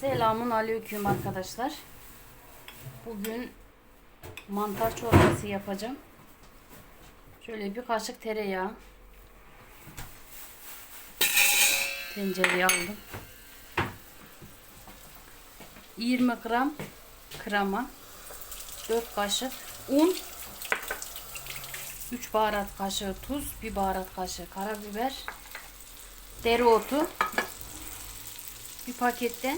Selamun aleyküm arkadaşlar. Bugün mantar çorbası yapacağım. Şöyle bir kaşık tereyağı. Tencereye aldım. 20 gram krema. 4 kaşık un. 3 baharat kaşığı tuz, 1 baharat kaşığı karabiber, dereotu, bir pakette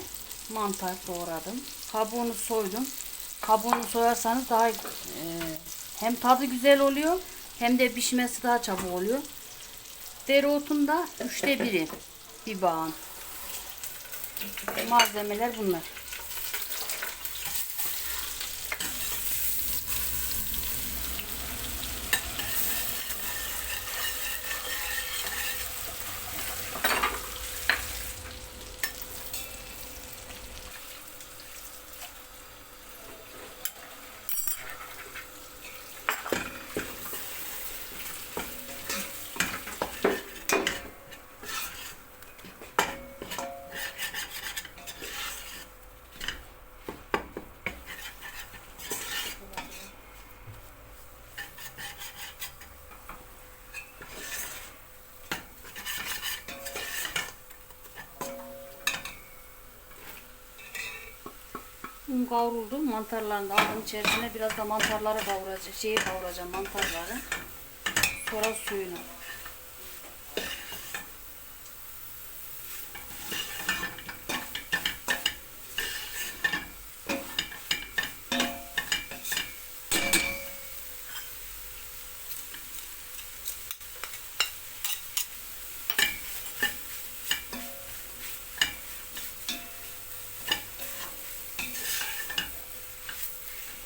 mantar doğradım. Kabuğunu soydum. Kabuğunu soyarsanız daha e, hem tadı güzel oluyor hem de pişmesi daha çabuk oluyor. Dereotun da üçte biri bir bağın. Malzemeler bunlar. Un kavruldu. Mantarlarını aldım içerisine. Biraz da mantarları kavuracağım. Şeyi kavuracağım mantarları. Sonra suyunu.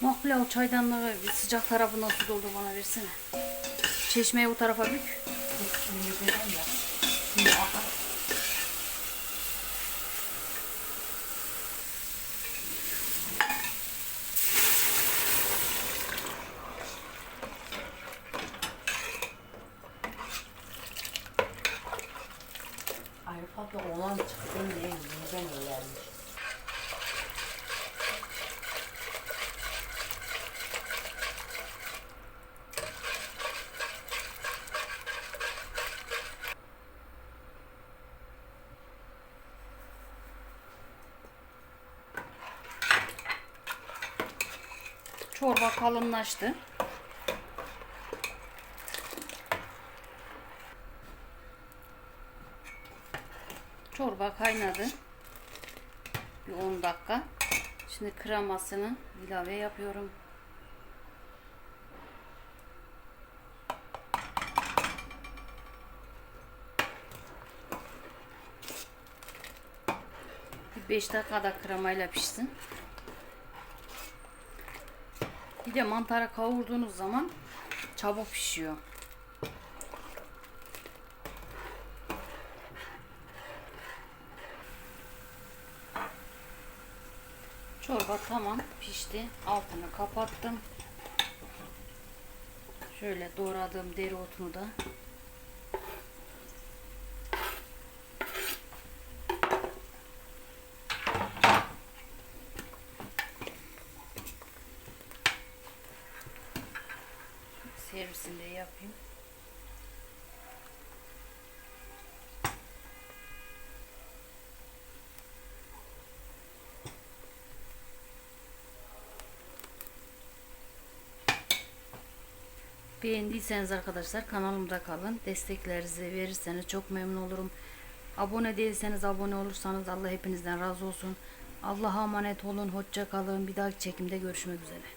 Makbule o çaydanlığı bir sıcak tarafına su doldur bana versene. Çeşmeyi o tarafa bük. Arif abla olan çıktın diye yüzünden eğlenmiş. Çorba kalınlaştı. Çorba kaynadı. Bir 10 dakika. Şimdi kremasını ilave yapıyorum. Bir 5 dakikada kremayla pişsin. Bir de mantarı kavurduğunuz zaman çabuk pişiyor. Çorba tamam pişti. Altını kapattım. Şöyle doğradığım dereotunu da servisini de yapayım. Beğendiyseniz arkadaşlar kanalımda kalın. Desteklerinizi verirseniz çok memnun olurum. Abone değilseniz abone olursanız Allah hepinizden razı olsun. Allah'a emanet olun. Hoşça kalın. Bir dahaki çekimde görüşmek üzere.